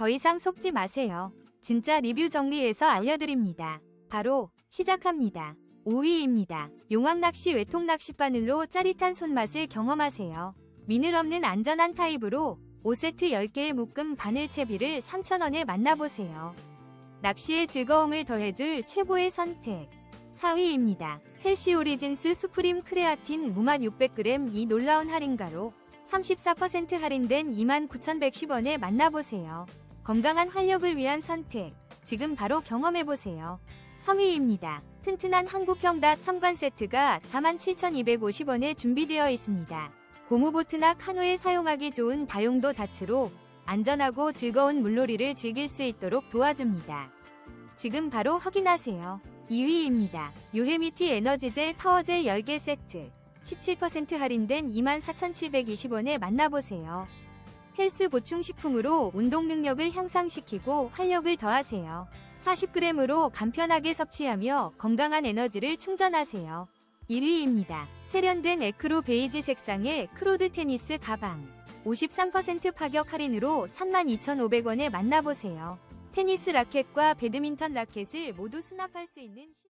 더 이상 속지 마세요. 진짜 리뷰 정리해서 알려드립니다. 바로 시작합니다. 5위입니다. 용왕낚시 외통 낚싯바늘로 짜릿한 손맛을 경험하세요. 미늘 없는 안전한 타입으로 5세트 10개의 묶음 바늘 채비를 3,000원에 만나보세요. 낚시의 즐거움을 더해줄 최고의 선택. 4위입니다. 헬시 오리진스 수프림 크레아틴 무맛 600g 이 놀라운 할인가로 34% 할인된 29,110원에 만나보세요. 건강한 활력을 위한 선택. 지금 바로 경험해보세요. 3위입니다. 튼튼한 한국형 닷 3관 세트가 47,250원에 준비되어 있습니다. 고무보트나 카누에 사용하기 좋은 다용도 닷으로 안전하고 즐거운 물놀이를 즐길 수 있도록 도와줍니다. 지금 바로 확인하세요. 2위입니다. 요헤미티 에너지젤 파워젤 10개 세트 17% 할인된 24,720원에 만나보세요. 헬스 보충 식품으로 운동 능력을 향상시키고 활력을 더하세요. 40g으로 간편하게 섭취하며 건강한 에너지를 충전하세요. 1위입니다. 세련된 에크로 베이지 색상의 크로드 테니스 가방. 53% 파격 할인으로 32,500원에 만나보세요. 테니스 라켓과 배드민턴 라켓을 모두 수납할 수 있는 시-